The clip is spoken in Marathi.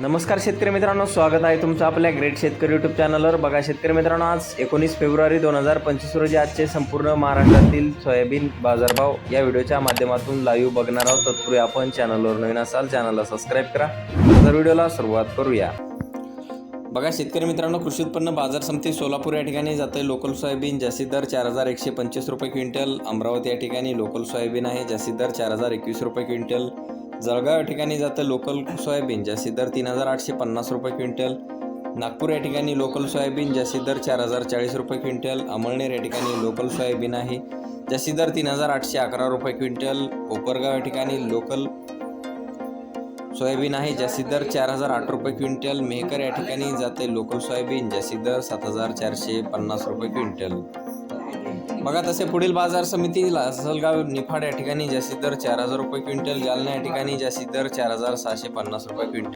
नमस्कार शेतकरी मित्रांनो स्वागत आहे तुमचं आपल्या ग्रेट शेतकरी यूट्यूब चॅनलवर बघा शेतकरी मित्रांनो आज एकोणीस फेब्रुवारी दोन हजार पंचवीस रोजी आजचे संपूर्ण महाराष्ट्रातील सोयाबीन बाजारभाव या व्हिडिओच्या माध्यमातून लाईव्ह बघणार आहोत. तत्पूर्वी आपण चॅनलवर नवीन असाल चॅनलला सबस्क्राईब करा. तर व्हिडिओला सुरुवात करूया. बघा शेतकरी मित्रांनो कृषी उत्पन्न बाजार समिती सोलापूर या ठिकाणी जाते लोकल सोयाबीन जास्तीत दर चार हजार एकशे पंचवीस रुपये क्विंटल. अमरावती या ठिकाणी लोकल सोयाबीन आहे जास्तीत दर चार हजार एकवीस रुपये क्विंटल. जळगाव या ठिकाणी जातं लोकल सोयाबीन जास्तीत दर तीन हजार आठशे पन्नास रुपये क्विंटल. नागपूर या ठिकाणी लोकल सोयाबीन जास्तीत दर चार हजार चाळीस रुपये क्विंटल. अमळनेर या ठिकाणी लोकल सोयाबीन आहे जास्तीत दर तीन हजार आठशे अकरा रुपये क्विंटल. कोपरगाव या ठिकाणी लोकल सोयाबीन आहे जास्तीत दर चार हजार आठ रुपये क्विंटल. मेहकर या ठिकाणी जाते लोकल सोयाबीन जास्तीत दर सात हजार चारशे पन्नास रुपये क्विंटल. बघा तसे पुढील बाजार समितीला असलगाव निफाड या ठिकाणी जास्तीत दर चार हजार रुपये क्विंटल जालना या ठिकाणी जास्तीत दर चार हजार सहाशे पन्नास रुपये क्विंटल.